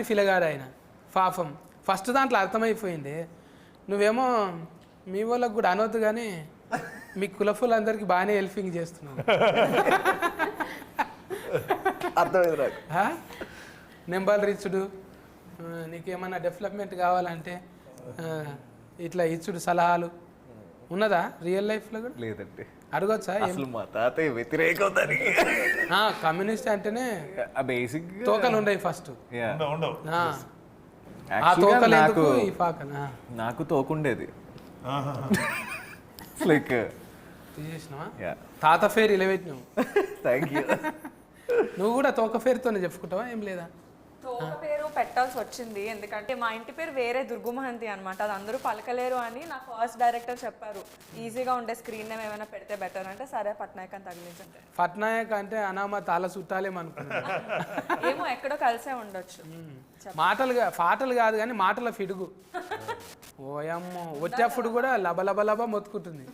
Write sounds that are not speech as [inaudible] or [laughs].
లాంటి ఫిలగాడు ఆయన. పాపం. ఫస్ట్ దాంట్లో అర్థమైపోయింది. నువ్వేమో మీ వాళ్ళకి కూడా అనవద్దు కానీ మీ కులఫులందరికీ బాగానే హెల్పింగ్ చేస్తున్నావు. అర్థమైంది రిచ్చుడు ఆ, నీకేమన్నా డెవలప్మెంట్ కావాలంటే ఇట్లా ఇచ్చుడు సలహాలు. ఉన్నదా రియల్ లైఫ్లో కూడా? లేదండి. అడగొచ్చా? అసలు మా తాతయ్య వ్యతిరేకం దానికి. ఆ, కమ్యూనిస్ట్ అంటేనే బేసిక్ తోకలు ఉండవు ఫస్ట్ ఉండవు ఉండవు. ఆ. ఆ తోకలు నాకు నాకు తోకుండేది. లైక్ యా తాత ఫేర్ ఇలవెట్టినావు. థ్యాంక్ [laughs] యూ నువ్వు కూడా తోక ఫేర్తోనే చెప్పుకుంటావా? ఏం లేదా? తోక పేరు పెట్టాల్సి వచ్చింది. ఎందుకంటే మా ఇంటి పేరు వేరే దుర్గుమహంతి అనమాట అది అందరూ పలకలేరు అని నా ఫస్ట్ డైరెక్టర్ చెప్పారు. ఈజీగా ఉండే స్క్రీన్ నేమ్ ఏమైనా పెడితే బెటర్ అంటే సరే పట్నాయక్ అని తగిలించండి. పట్నాయక్ అంటే అనామ తాళ చుట్టాలేమనుకున్నా [laughs] ఏమో ఎక్కడో కలిసే ఉండొచ్చు. మాటలు పాటలు కాదు కానీ మాటల ఫిడుగు. [laughs] ఓయమ్మో వచ్చేప్పుడు కూడా లబ లబ లబ మొత్తుకుంటుంది.